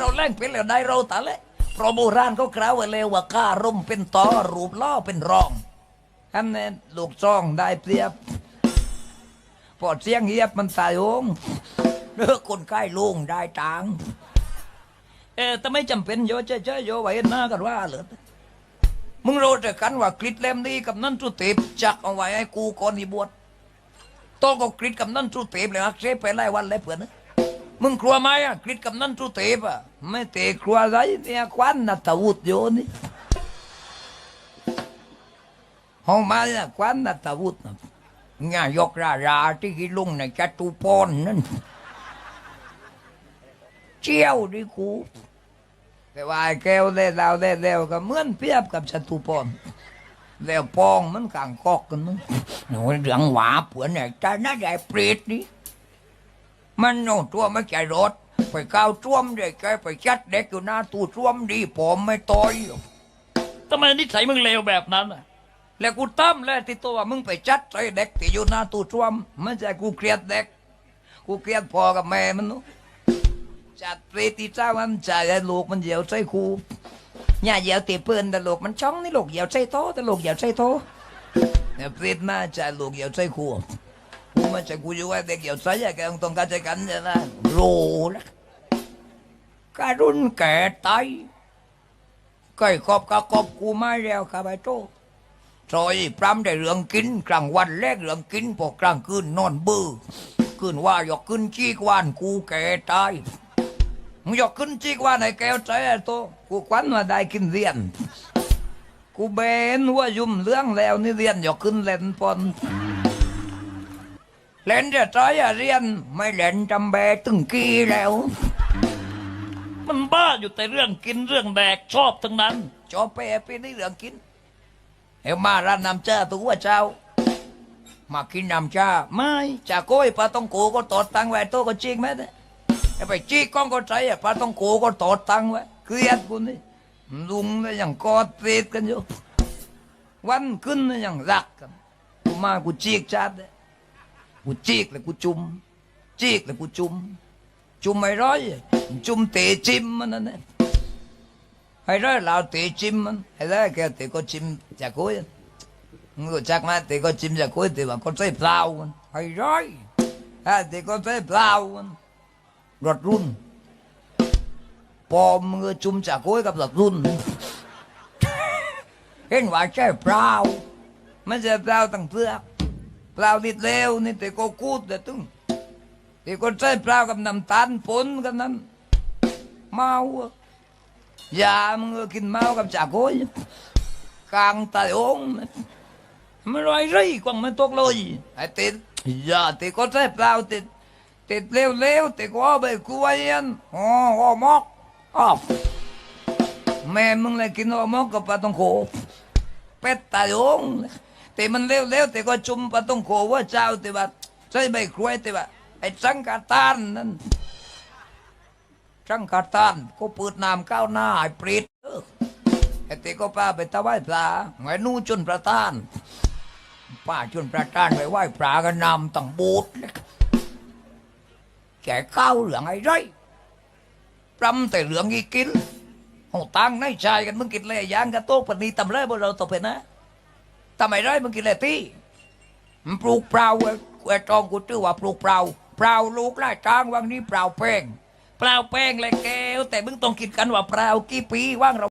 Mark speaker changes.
Speaker 1: เราแรงเป็นแล้วได้เราตาเลยเพราะโบราณเขากล่าวไว้เลยว่าข้าร่มเป็นตอรูปล่อเป็นรองอันนี้ลูกจ้องได้เปรียบพอเสียงเฮียบมันตายองเลือกคนใกล้ลุงได้ตังเออแต่ไม่จำเป็นโยเจ๊ๆโยไว้หน้ากันว่าเหรอมึงรู้แต่กันว่ากริดเล่มนี้กับนั่นจุเตบจักเอาไว้ให้กูก่อนที่บวชโตก็กริดกับนั่นจุเตบเลยอักเสบไปหลายวันเลยเพื่อนนะ มึงกลัวไหมอะกริดกับนั่นจุเตบอะไม่เตะกลัวอะไรเนี่ยควันนัตวุฒิโยนี่ห้องมาเนี่ยควันนัตวุฒินะง่ายกราราที่กิลุงในจตุพรนั่นเจียวดิกูแต่ว่าไอ้แก้วเล่ดาวเล่เล้วก็เหมือนเปรียบกับจตุพรแล้วปองมันกลางกอกกันนึงโอ้ยเรื่องหวาเผื่อเนี่ยใจน่าใหญ่เปรตนี่ มันโน่ตัวไม่ใจรถ ไปก้าวจ้วมเด็กแกไปจัดเด็กอยู่หน้าตู้จ้วมดีผมไม่ต่อยทำไมนิสัยมึงเลวแบบนั้นอะแล้วกูตั้มแล้วที่ตัวมึงไปจัดใส่เด็กที่อยู่หน้าตู้ช่วมไม่ใช่กูเกลียดเด็ก กูเกลียดพ่อกับแม่มันนู้จัดเปรตีเจ้ามันจ่ายให้ลูกมันเหยียวใส่คูอย่าเหยียวตีเปืนแต่ลูกมันช่องนี่ลูกเหยียวใส่โตแต่ลูกเหยียวใส่โตเนี่ยเปรตมาจ่ายลูกเหยียวใส่คู กูไม่ใช่กูอยู่ว่าเด็กเหยียวใส่แกต้องต้องการใจกันใช่ไหมโรละการุณแก่ตายก็ขอบกะขอบกูมาแล้วครับไอ้โตซอยปรำได้เรื่องกินกลางวันแลกเรื่องกินพอกลางคืนนอนเบื่อคืนว่าอยากขึ้นจีกวานกูแก่ตายมึงอยากขึ้นจีกวานไอ้แก้วใจไอ้โตกูควันมาได้กินเรียนกูเบนหัว่ายุ่มเรื่องแล้วนี่เรียนอยากขึ้นเล่นปอน เล่นจะใจอะเรียน ไม่เล่นจำแบตึงกี้แล้ว มันบ้าอยู่แต่เรื่องกินเรื่องแดกชอบทั้งนั้น จอแปรไปในเรื่องกิน เอ้มาร้านน้ำจ้าตัวเจ้า มากินน้ำจ้าไม่จ้าโก้ยปลาต้องโกก็ตอดตังไว้โตก็จริงไหมเนี่ยไอ้ไปจี้กล้องก็ใจอะปลาต้องโกก็ตอดตังไว้เกลียดกูนี่ลุงเลยอย่างกอดเตดกันอยู่วันขึ้นเลยอย่างรักกันกูมากูจีกจัดเลย กูจีกเลยกูจุ่มจีกเลยกูจุ่มจุ่มไม่ร้อยจุ่มเตะจิ้มมันนั่นแหละไอ้ร้อยเราเตะจิ้มมันไอ้ร้แกเตะก็จิ้มจากคุยมึงรู้จักมาเตะก็จิ้มจากคุยเตะมันก็ใช้เปล่ามันไอ้ร้อยเตะก็ใช้เปล่ามันรถรุ่นปอมเงือจุ่มจากคุยกับรถรุ่นเห็นว่าใช้เปล่าไม่ใช่เปล่าตั้งเพื่อ เปล่าดิดเลวนี่แต่ก็คูดแต่ตึงแต่ก็ใช้เปล่ากับน้ำตาลปนกันนั้นเมาอะยามึงกินเมากับจากโอยกลางตายองไม่ร้อยไรกว่างมันตกเลยไอ้ติดยาติดก็ใช้เปล่าติดติดเร็วๆติดก็ไปกล้วยยันอ๋อหอมอกอ๋อแม่มึงเลยกินหอมอกกับปลาตองโขเป็ดตายองเลย ติมันเร็วเร็วติก็จุ่มปลาตองโขว่าเจ้าติว่าใช่ใบกล้วยติว่าไอ้สังกาตานนั่นจังกาตานก็เปิดน้ำก้าวหน้าไอ้ปริดไอ้ตีก็ป้าไปตะไหว้พระไงนู่จนประทานป้าจนประทานไปไหว้พระกันนำตั้งบูดเลยแกข้าวเหลืองไอ้ไรปรำแต่เหลืองอีกินหงตังในชายกันมึงกินเลยยางกระโตกปนีตำเลยบนเราตกเป็นนะ ทำไมไรมึงกินเลยตีมันปลูกเปล่าเว้ยไอ้จองกูชื่อว่าปลูกเปล่าเปล่าลูกไล่จ้างวังนี้เปล่าแป้งเปล่าแป้งเลยแก้วแต่มึงต้องกินกันว่าเปล่ากี่ปีว่างเรา